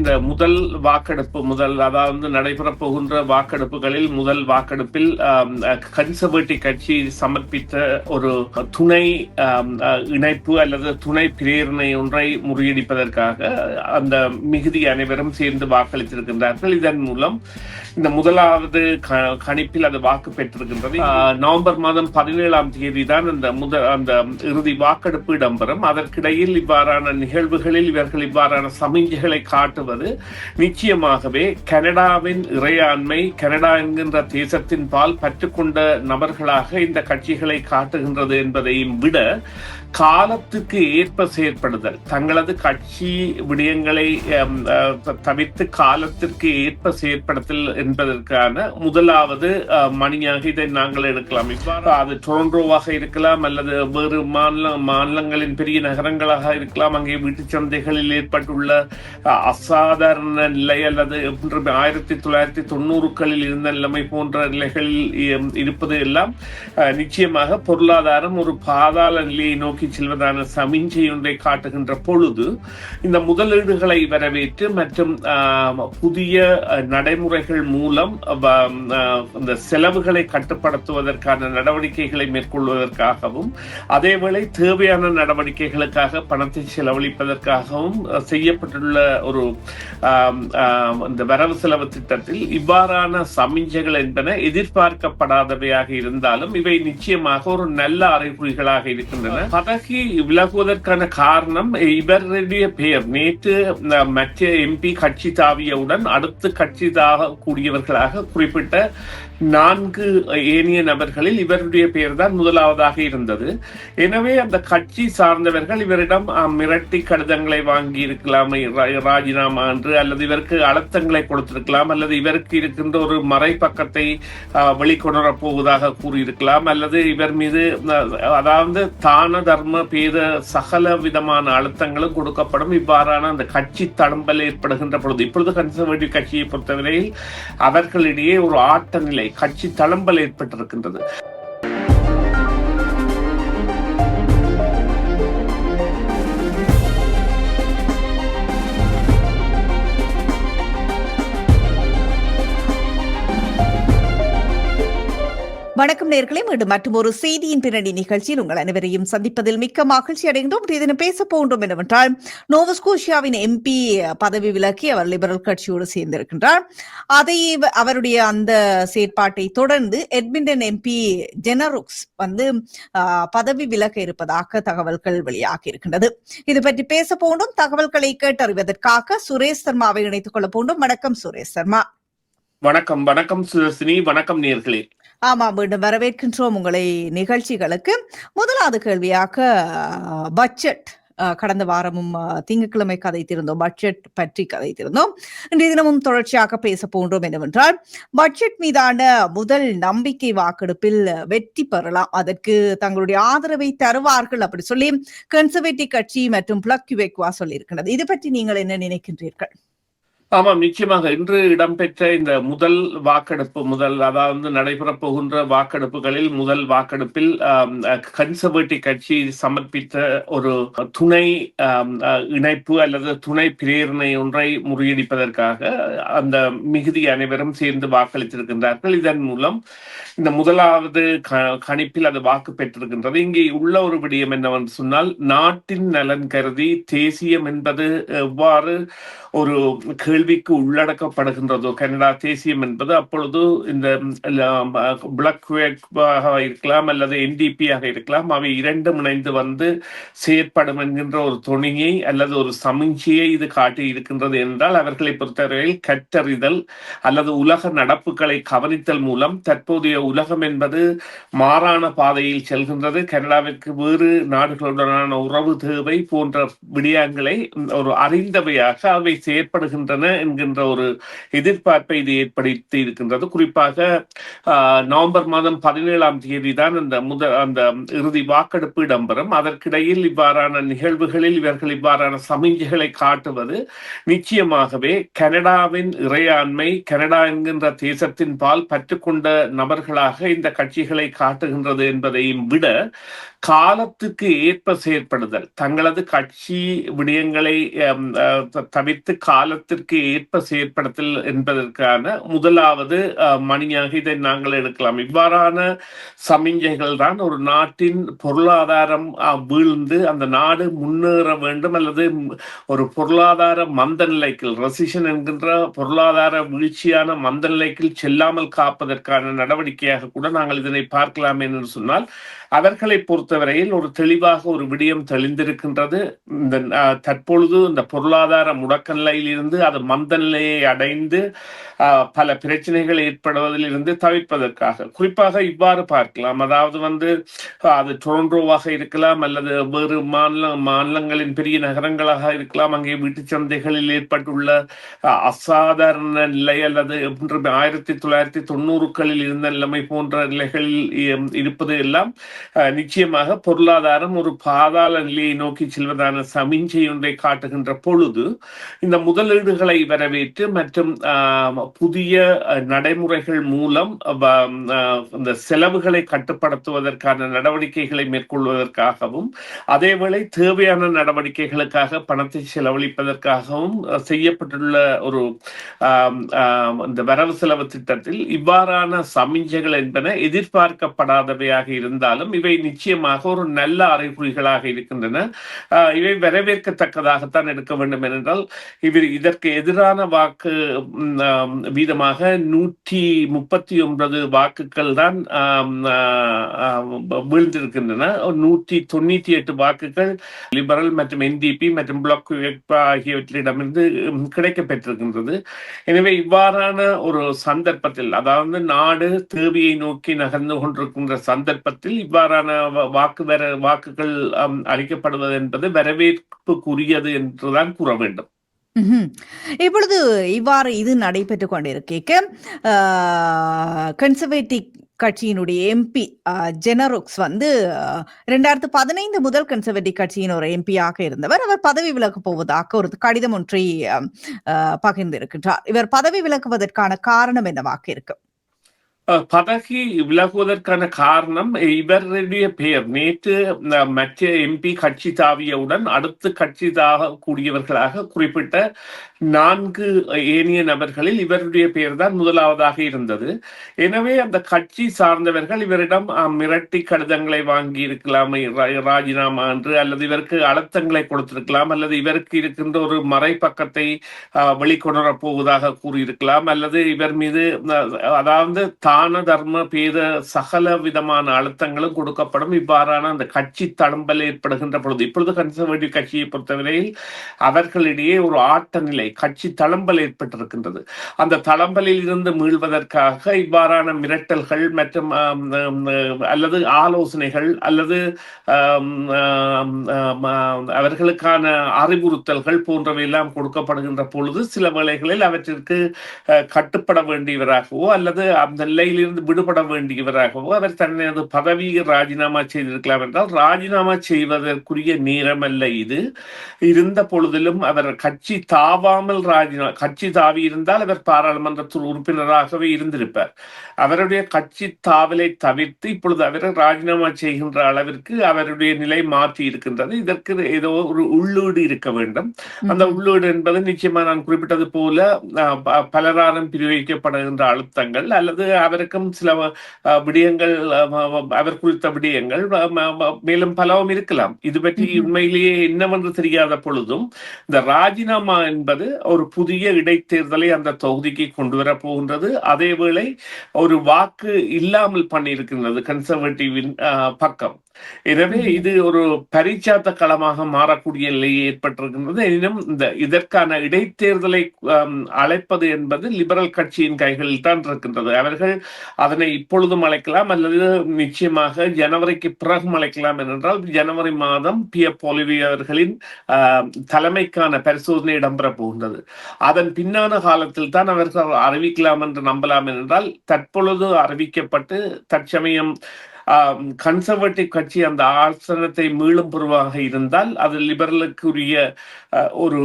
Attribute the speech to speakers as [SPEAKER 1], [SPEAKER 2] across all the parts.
[SPEAKER 1] இந்த முதல் வாக்கெடுப்பு முதல் அதாவது நடைபெறப் போகின்ற வாக்கெடுப்புகளில் முதல் வாக்கெடுப்பில் கன்சர்வேட்டிவ் கட்சி சமர்ப்பித்த ஒரு துணை இணைப்பு அல்லது துணை பிரேரணை ஒன்றை முறியடிப்பதற்காக அந்த மிகுதி அனைவரும் சேர்ந்து வாக்களித்திருக்கின்றார்கள். இதன் மூலம் இந்த முதலாவது கணிப்பில் அது வாக்கு பெற்றிருக்கின்றது. நவம்பர் மாதம் பதினேழாம் தேதி தான் அந்த முதல் அந்த இறுதி வாக்கெடுப்பு இடம்பெறும். அதற்கிடையில் இவ்வாறான நிகழ்வுகளில் இவர்கள் இவ்வாறான சமிஞ்சைகளை காட்டுவது நிச்சயமாகவே கனடாவின் இறையாண்மை கனடா என்கின்ற தேசத்தின் பால் பற்றுக்கொண்ட நபர்களாக இந்த கட்சிகளை காட்டுகின்றது என்பதையும் விட காலத்துக்கு ஏற்ப செயற்படுதல். தங்களது கட்சி விடயங்களை தவிர்த்து காலத்திற்கு ஏற்ப செயற்படுத்தல் என்பதற்கான முதலாவது மணியாக இதை நாங்கள் எடுக்கலாம். இவ்வாறு அது டொரண்டோவாக இருக்கலாம் அல்லது வேறு மாநில மாநிலங்களின் பெரிய நகரங்களாக இருக்கலாம். அங்கே வீட்டுச் சந்தைகளில் ஏற்பட்டுள்ள அசாதாரண நிலை அல்லது ஆயிரத்தி தொள்ளாயிரத்தி தொண்ணூறுகளில் இருந்த நிலைமை போன்ற நிலைகளில் இருப்பது எல்லாம் நிச்சயமாக பொருளாதாரம் ஒரு பாதாள நிலையை நோக்கி நோக்கி செல்வதான சமிஞ்சை ஒன்றை காட்டுகின்ற பொழுது இந்த முதலீடுகளை வரவேற்று மற்றும் புதிய நடைமுறைகள் மூலம் இந்த செலவுகளை கட்டுப்படுத்துவதற்கான நடவடிக்கைகளை மேற்கொள்வதற்காகவும் அதேவேளை தேவையான நடவடிக்கைகளுக்காக பணத்தை செலவழிப்பதற்காகவும் செய்யப்பட்டுள்ள ஒரு இந்த வரவு செலவு திட்டத்தில் இவ்வாறான சமிஞ்சைகள் என்பன எதிர்பார்க்கப்படாதவையாக இருந்தாலும் இவை நிச்சயமாக ஒரு நல்ல அறிகுறிகளாக இருக்கின்றன. பதகி விலகுவதற்கான காரணம் இவருடைய பெயர் நேற்று மற்ற எம்பி கட்சி தாவியவுடன் அடுத்து கட்சி கூடியவர்களாக குறிப்பிட்ட நான்கு ஏனைய நபர்களில் இவருடைய பெயர் தான் முதலாவதாக இருந்தது. எனவே அந்த கட்சி சார்ந்தவர்கள் இவரிடம் அஹ், மிரட்டி கடிதங்களை வாங்கி இருக்கலாம் ரா- ராஜினாமா என்று அல்லது இவருக்கு அழுத்தங்களை கொடுத்திருக்கலாம் அல்லது இவருக்கு இருக்கின்ற ஒரு மறைப்பக்கத்தை அஹ், வெளிக்கொணரப் போவதாக கூறியிருக்கலாம் அல்லது இவர் மீது அதாவது தான தர்ம பேத சகல விதமான அழுத்தங்களும் கொடுக்கப்படும். இவ்வாறான அந்த கட்சி தடம்பல் ஏற்படுகின்ற பொழுது இப்பொழுது கன்சர்வேட்டிவ் கட்சியை பொறுத்தவரையில் அவர்களிடையே ஒரு ஆட்ட நிலை கட்சி தளம்பல் ஏற்பட்டிருக்கின்றது.
[SPEAKER 2] வணக்கம் நேர்களை மீண்டும் மற்றும் ஒரு செய்தியின் பின்னணி நிகழ்ச்சியில் உங்கள் அனைவரையும் சந்திப்பதில் மிக்க மகிழ்ச்சி அடைகின்றோம். இதனை பேச போகின்றோம் என்னவென்றால் நோவஸ்கோஷியாவின் எம்பி பதவி விலக்கி அவர் லிபரல் கட்சியோடு சேர்ந்திருக்கின்றார். அதை அவருடைய அந்த செயற்பாட்டை தொடர்ந்து எட்மிண்டன் எம்பி ஜெனருக்ஸ் வந்து பதவி விலக இருப்பதாக தகவல்கள் வெளியாகி இருக்கின்றது. இது பற்றி பேச போகின்றோம். தகவல்களை கேட்டறிவதற்காக சுரேஷ் சர்மாவை இணைத்துக் கொள்ள போகின்றோம். வணக்கம் சுரேஷ் சர்மா.
[SPEAKER 1] வணக்கம் வணக்கம் சுதர்சினி வணக்கம் நேர்களே.
[SPEAKER 2] ஆமா மீண்டும் வரவேற்கின்றோம் உங்களை நிகழ்ச்சிகளுக்கு. முதலாவது கேள்வியாக பட்ஜெட் கடந்த வாரமும் திங்கட்கிழமை கதைத்திருந்தோம் பட்ஜெட் பற்றி கதைத்திருந்தோம். இன்றைய தினமும் தொடர்ச்சியாக பேச போன்றோம் என்னவென்றால் பட்ஜெட் மீதான முதல் நம்பிக்கை வாக்கெடுப்பில் வெற்றி பெறலாம். அதற்கு தங்களுடைய ஆதரவை தருவார்கள் அப்படி சொல்லி கன்சர்வேட்டிவ் கட்சி மற்றும் பிளக் யுவேக்வா சொல்லியிருக்கிறது. இது பற்றி நீங்கள் என்ன நினைக்கின்றீர்கள்?
[SPEAKER 1] ஆமாம் நிச்சயமாக. இன்று இடம்பெற்ற இந்த முதல் வாக்கெடுப்பு முதல் அதாவது நடைபெறப் போகின்ற வாக்கெடுப்புகளில் முதல் வாக்கெடுப்பில் கன்சர்வேட்டிவ் கட்சி சமர்ப்பித்த ஒரு துணை இணைப்பு அல்லது துணை பிரேரணை ஒன்றை முறியடிப்பதற்காக அந்த மிகுதி அனைவரும் சேர்ந்து வாக்களித்திருக்கின்றார்கள். இதன் மூலம் இந்த முதலாவது க- கணிப்பில் அது வாக்கு பெற்றிருக்கின்றது. இங்கே உள்ள ஒரு விடயம் என்னவென்று சொன்னால் நாட்டின் நலன் கருதி தேசியம் என்பது எவ்வாறு ஒரு கேள்விக்கு உள்ளடக்கப்படுகின்றதோ? கனடா தேசியம் என்பது அப்பொழுது இந்த பிளக் இருக்கலாம் அல்லது என்டிபியாக ஆக இருக்கலாம். அவை இரண்டும் இணைந்து வந்து செயற்படும் என்கின்ற ஒரு துணியை அல்லது ஒரு சமிஞ்சியை இது காட்டி இருக்கின்றது என்றால் அவர்களை பொறுத்தவரையில் கற்றறிதல் அல்லது உலக நடப்புகளை கவனித்தல் மூலம் தற்போதைய உலகம் என்பது மாறான பாதையில் செல்கின்றது. கனடாவிற்கு வேறு நாடுகளுடனான உறவு தேவை போன்ற விடயங்களை ஒரு அறிந்தவையாக அவை செயற்படுகின்றன என்கின்ற ஒரு எதிர்பார்ப்பை இது ஏற்படுத்தி இருக்கின்றது. குறிப்பாக நவம்பர் மாதம் பதினேழாம் தேதி தான் அந்த முத அந்த இறுதி வாக்கெடுப்பு இடம்பெறும். அதற்கிடையில் இவ்வாறான நிகழ்வுகளில் இவர்கள் இவ்வாறான சமிஞ்சைகளை காட்டுவது நிச்சயமாகவே கனடாவின் இறையாண்மை கனடா என்கின்ற தேசத்தின் பால் பற்றுக்கொண்ட நபர்களாக இந்த கட்சிகளை காட்டுகின்றது என்பதையும் விட காலத்துக்கு ஏற்ப செயற்படுதல். தங்களது கட்சி விடயங்களை தவிர்த்து காலத்திற்கு ஏற்ப செயற்படுத்தல் என்பதற்கான முதலாவது மணியாக இதை நாங்கள் எடுக்கலாம். இவ்வாறான சமிஞ்சைகள் தான் ஒரு நாட்டின் பொருளாதாரம் வீழ்ந்து அந்த நாடு முன்னேற வேண்டும் அல்லது ஒரு பொருளாதார மந்த நிலைக்கு ரெசிஷன் என்கின்ற பொருளாதார வீழ்ச்சியான மந்த நிலைக்கு செல்லாமல் காப்பதற்கான நடவடிக்கையாக கூட நாங்கள் இதனை பார்க்கலாம் என்று சொன்னால் அவர்களை பொறுத்தவரையில் ஒரு தெளிவாக ஒரு விடயம் தெளிந்திருக்கின்றது. இந்த தற்பொழுது இந்த பொருளாதார முடக்க நிலையிலிருந்து அது மந்த நிலையை அடைந்து பல பிரச்சனைகள் ஏற்படுவதில் இருந்து தவிர்ப்பதற்காக குறிப்பாக இவ்வாறு பார்க்கலாம். அதாவது வந்து அது டொரண்டோவாக இருக்கலாம் அல்லது வேறு மாநில மாநிலங்களின் பெரிய நகரங்களாக இருக்கலாம். அங்கே வீட்டு சந்தைகளில் ஏற்பட்டுள்ள அஹ், அசாதாரண நிலை அல்லது ஆயிரத்தி தொள்ளாயிரத்தி தொண்ணூறுகளில் இருந்த நிலைமை போன்ற நிலைகளில் இருப்பது எல்லாம் நிச்சயமாக பொருளாதாரம் ஒரு பாதாள நிலையை நோக்கி செல்வதான சமிஞ்சை ஒன்றை காட்டுகின்ற பொழுது இந்த முதலீடுகளை வரவேற்று மற்றும் புதிய நடைமுறைகள் மூலம் இந்த செலவுகளை கட்டுப்படுத்துவதற்கான நடவடிக்கைகளை மேற்கொள்வதற்காகவும் அதேவேளை தேவையான நடவடிக்கைகளுக்காக பணத்தை செலவழிப்பதற்காகவும் செய்யப்பட்டுள்ள ஒரு இந்த வரவு செலவு திட்டத்தில் இவ்வாறான சமிஞ்சைகள் என்பன எதிர்பார்க்கப்படாதவையாக இருந்தாலும் இருந்தாலும் இவை நிச்சயமாக ஒரு நல்ல அறிகுறிகளாக இருக்கின்றன. இவை வரவேற்கத்தக்கதாகத்தான் எடுக்க வேண்டும் ஏனென்றால் இவர் இதற்கு எதிரான வாக்கு வீதமாக நூற்றி முப்பத்தி ஒன்பது வாக்குகள் தான் வீழ்ந்திருக்கின்றன. நூற்றி தொண்ணூற்றி எட்டு வாக்குகள் லிபரல் மற்றும் என்டிபி மற்றும் பிளாக் ஆகியவற்றிடமிருந்து கிடைக்க பெற்றிருக்கின்றது எனவே இவ்வாறான ஒரு சந்தர்ப்பத்தில் அதாவது நாடு தேவையை நோக்கி நகர்ந்து கொண்டிருக்கின்ற சந்தர்ப்பத்தில் இவ்வாறு இவ்வாறான வாக்கு வர வாக்குகள் அளிக்கப்படுவது என்பது வரவேற்புக்குரியது என்றுதான் கூற வேண்டும்.
[SPEAKER 2] இப்பொழுது இவ்வாறு இது நடைபெற்றுக் கொண்டிருக்க. கன்சர்வேட்டிவ் கட்சியினுடைய எம்பி ஜெனரோக்ஸ் வந்து ரெண்டாயிரத்து பதினைந்து முதல் கன்சர்வேட்டிவ் கட்சியின் ஒரு எம்பியாக இருந்தவர். அவர் பதவி விலகப் போவதாக ஒரு கடிதம் ஒன்றை பகிர்ந்திருக்கின்றார். இவர் பதவி விலகுவதற்கான காரணம் என்னவாக இருக்கு?
[SPEAKER 1] பதகி விலகுவதற்கான காரணம் இவருடைய பெயர். நேற்று மற்ற எம்பி கட்சி தாவியவுடன் அடுத்து கட்சி கூடியவர்களாக குறிப்பிட்ட நான்கு ஏனைய நபர்களில் இவருடைய பெயர் தான் முதலாவதாக இருந்தது. எனவே அந்த கட்சி சார்ந்தவர்கள் இவரிடம் மிரட்டி கடிதங்களை வாங்கி இருக்கலாம் ராஜினாமா என்று அல்லது இவருக்கு அழுத்தங்களை கொடுத்திருக்கலாம் அல்லது இவருக்கு இருக்கின்ற ஒரு மறைப்பக்கத்தை வெளிக்கொணரப் போவதாக கூறியிருக்கலாம் அல்லது இவர் மீது அதாவது தான தர்ம பேத சகல விதமான அழுத்தங்களும் கொடுக்கப்படும் இவ்வாறான அந்த கட்சி தளம்பல் ஏற்படுகின்ற பொழுது இப்பொழுது கன்சர்வேட்டிவ் கட்சியை பொறுத்தவரையில் அவர்களிடையே ஒரு ஆட்ட நிலை கட்சி தளம்பல் ஏற்பட்டிருக்கின்றது. அந்த தளம்பலில் இருந்து மீள்வதற்காக இவ்வாறான மிரட்டல்கள் மற்றும் அல்லது ஆலோசனைகள் அல்லது அவர்களுக்கான அறிவுறுத்தல்கள் போன்றவை எல்லாம் கொடுக்கப்படுகின்ற பொழுது சில வேளைகளில் அவற்றிற்கு கட்டுப்பட வேண்டியவராகவோ அல்லது அந்த நிலையிலிருந்து விடுபட வேண்டியவராகவோ அவர் தனது பதவியை ராஜினாமா செய்திருக்கலாம் என்றால் ராஜினாமா செய்வதற்குரிய நேரம் அல்ல இது. இருந்த பொழுதிலும் அவர் கட்சி தாவா தாவாமல் ராஜினாமா கட்சி தாவி இருந்தால் அவர் பாராளுமன்றத்தில் உறுப்பினராகவே இருந்திருப்பார். அவருடைய கட்சி தாவலை தவிர்த்து இப்பொழுது அவர் ராஜினாமா செய்கின்ற அளவிற்கு அவருடைய நிலை மாற்றி இருக்கின்றது. இதற்கு ஏதோ ஒரு உள்ளீடு இருக்க வேண்டும். அந்த உள்ளீடு என்பது நிச்சயமா நான் குறிப்பிட்டது போல பலராலும் பிரிவிக்கப்படுகின்ற அழுத்தங்கள் அல்லது அவருக்கும் சில விடயங்கள் அவர் குறித்த விடயங்கள் மேலும் பலவும் இருக்கலாம். இது பற்றி. உண்மையிலேயே என்னவென்று தெரியாத பொழுதும் இந்த ராஜினாமா என்பது ஒரு புதிய இடைத்தேர்தலை அந்த தொகுதிக்கு கொண்டு வர போகின்றது. அதேவேளை ஒரு வாக்கு இல்லாமல் பண்ணியிருக்கின்றது கன்சர்வேட்டிவின் பக்கம். எனவே இது ஒரு பரிச்சாத்த களமாக மாறக்கூடிய நிலை ஏற்பட்டிருக்கின்றது. எனினும் இந்த இதற்கான இடைத்தேர்தலை அழைப்பது என்பது லிபரல் கட்சியின் கைகளில் தான் இருக்கின்றது. அவர்கள் அதனை இப்பொழுதும் அழைக்கலாம் அல்லது நிச்சயமாக ஜனவரிக்கு பிறகும் அழைக்கலாம் என்றால் ஜனவரி மாதம் பி. எஃப் பொலிவி அவர்களின் தலைமைக்கான பரிசோதனை இடம்பெற போகின்றது. அதன் பின்னான காலத்தில் தான் அவர்கள் அறிவிக்கலாம் என்று நம்பலாம் என்றால் தற்பொழுது அறிவிக்கப்பட்டு தற்சமயம் கன்சர்வேட்டிவ் கட்சி அந்த ஆசனத்தை மீளும் பெறுவாக இருந்தால் அது லிபரலுக்குரிய ஒரு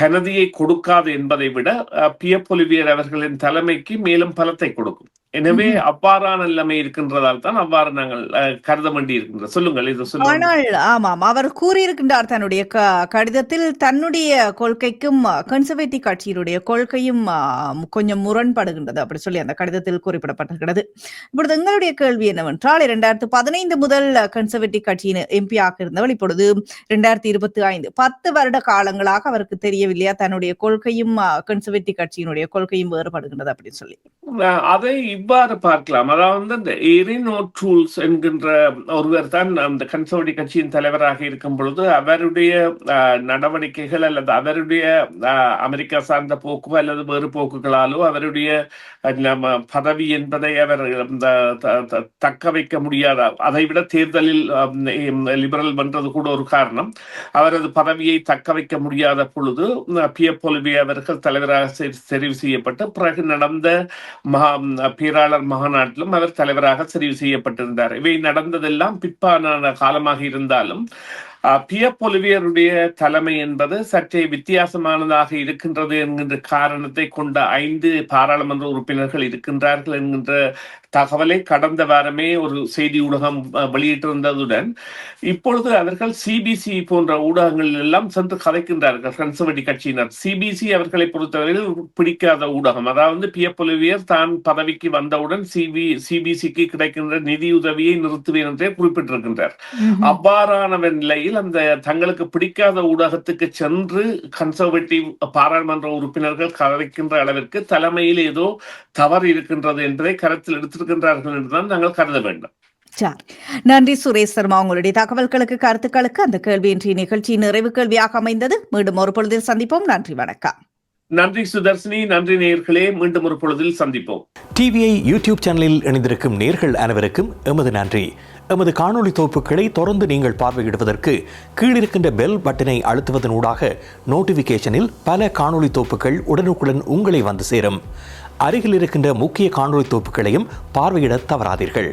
[SPEAKER 1] கனதியை கொடுக்காது என்பதை விட பிய பொலிவியர் அவர்களின் தலைமைக்கு மேலும் பலத்தை கொடுக்கும். எனவே அவ்வாறான நிலைமை இருக்கின்றதால் தான் அவ்வாறு நாங்கள் கருத வேண்டி இருக்கின்ற சொல்லுங்கள் இது சொல்லுங்கள்.
[SPEAKER 2] ஆனால் ஆமாம் அவர் கூறியிருக்கின்றார் தன்னுடைய க- கடிதத்தில் தன்னுடைய கொள்கைக்கும் கன்சர்வேட்டிவ் கட்சியினுடைய கொள்கையும் கொஞ்சம் முரண்படுகின்றது அப்படி சொல்லி அந்த கடிதத்தில் குறிப்பிடப்பட்டிருக்கிறது. இப்பொழுது எங்களுடைய கேள்வி என்னவென்றால் இரண்டாயிரத்து பதினைந்து முதல் கன்சர்வேட்டிவ் கட்சியின் எம்பி ஆக இருந்தவர் இப்பொழுது இரண்டாயிரத்தி இருபத்தி ஐந்து பத்து வருட காலங்களாக அவருக்கு தெரியவில்லையா? தன்னுடைய கொள்கையும் கன்சர்வேட்டிவ் கட்சியினுடைய கொள்கையும் வேறுபடுகின்றது அப்படின்னு சொல்லி.
[SPEAKER 1] அதை இவ்வாறு பார்க்கலாம். அதாவது இந்த எரினோ டூல்ஸ் என்கின்ற ஒருவர் தான் அந்த கன்சர்வேட்டிவ் கட்சியின் தலைவராக இருக்கும் பொழுது அவருடைய நடவடிக்கைகள் அல்லது அவருடைய அமெரிக்கா சார்ந்த போக்கு அல்லது வேறு போக்குகளாலோ அவருடைய நம்ம பதவி என்பதை அவர் த- த- தக்க வைக்க முடியாத அதை விட தேர்தலில் லிபரல் வென்றது கூட ஒரு காரணம். அவரது பதவியை தக்க வைக்க முடியாத பொழுது பி எஃப் அவர்கள் தலைவராக தெரிவு செய்யப்பட்டு பிறகு நடந்த மகா பேராளர் மாநாட்டிலும் அவர் தலைவராக தெரிவு செய்யப்பட்டிருந்தார். இவை நடந்ததெல்லாம் பிற்பான காலமாக இருந்தாலும் பொலிவியருடைய தலைமை என்பது சற்றே வித்தியாசமானதாக இருக்கின்றது என்கின்ற காரணத்தை கொண்ட ஐந்து பாராளுமன்ற உறுப்பினர்கள் இருக்கின்றார்கள் என்கின்ற தகவலை கடந்த வாரமே ஒரு செய்தி ஊடகம் வெளியிட்டிருந்ததுடன் இப்பொழுது அவர்கள் சிபிசி போன்ற ஊடகங்களில் எல்லாம் சென்று கதைக்கின்றார்கள் கன்சர்வேட்டிவ் கட்சியினர். சிபிசி அவர்களை பொறுத்தவரையில் பிடிக்காத ஊடகம். அதாவது பியர் பொலிவியர் தான் பதவிக்கு வந்தவுடன் சிபி சிபிசிக்கு கிடைக்கின்ற நிதியுதவியை நிறுத்துவேன் என்றே குறிப்பிட்டிருக்கின்றார். அவ்வாறான நிலையில் அந்த தங்களுக்கு பிடிக்காத ஊடகத்துக்கு சென்று கன்சர்வேட்டிவ் பாராளுமன்ற உறுப்பினர்கள் கதைக்கின்ற அளவிற்கு தலைமையில் ஏதோ தவறு இருக்கின்றது என்பதை கருத்தில் எடுத்திருக்கின்றார்கள் என்றுதான் நாங்கள் கருத வேண்டும்.
[SPEAKER 2] சரி நன்றி சுரேஷ் சர்மா. உங்களுடைய தகவல்களுக்கு கருத்துக்களுக்கு அந்த கேள்வி இன்றைய நிகழ்ச்சி நிறைவு கேள்வியாக அமைந்தது. மீண்டும் ஒரு பொழுதில் சந்திப்போம். நன்றி வணக்கம்.
[SPEAKER 1] நன்றி சுதர்ஷினி நன்றி நேயர்களே. மீண்டும் ஒரு பொழுதில் சந்திப்போம்.
[SPEAKER 3] டிவிஐ யூடியூப் சேனலில் இணைந்திருக்கும் நேர்கள் அனைவருக்கும் எமது நன்றி. எமது காணொலி தொகுப்புகளை தொடர்ந்து நீங்கள் பார்வையிடுவதற்கு கீழிருக்கின்ற பெல் பட்டனை அழுத்துவதனூடாக நோட்டிஃபிகேஷனில் பல காணொலி தொகுப்புகள் உடனுக்குடன் உங்களை வந்து சேரும். அருகில் இருக்கின்ற முக்கிய காணொலி தொகுப்புகளையும் பார்வையிட தவறாதீர்கள்.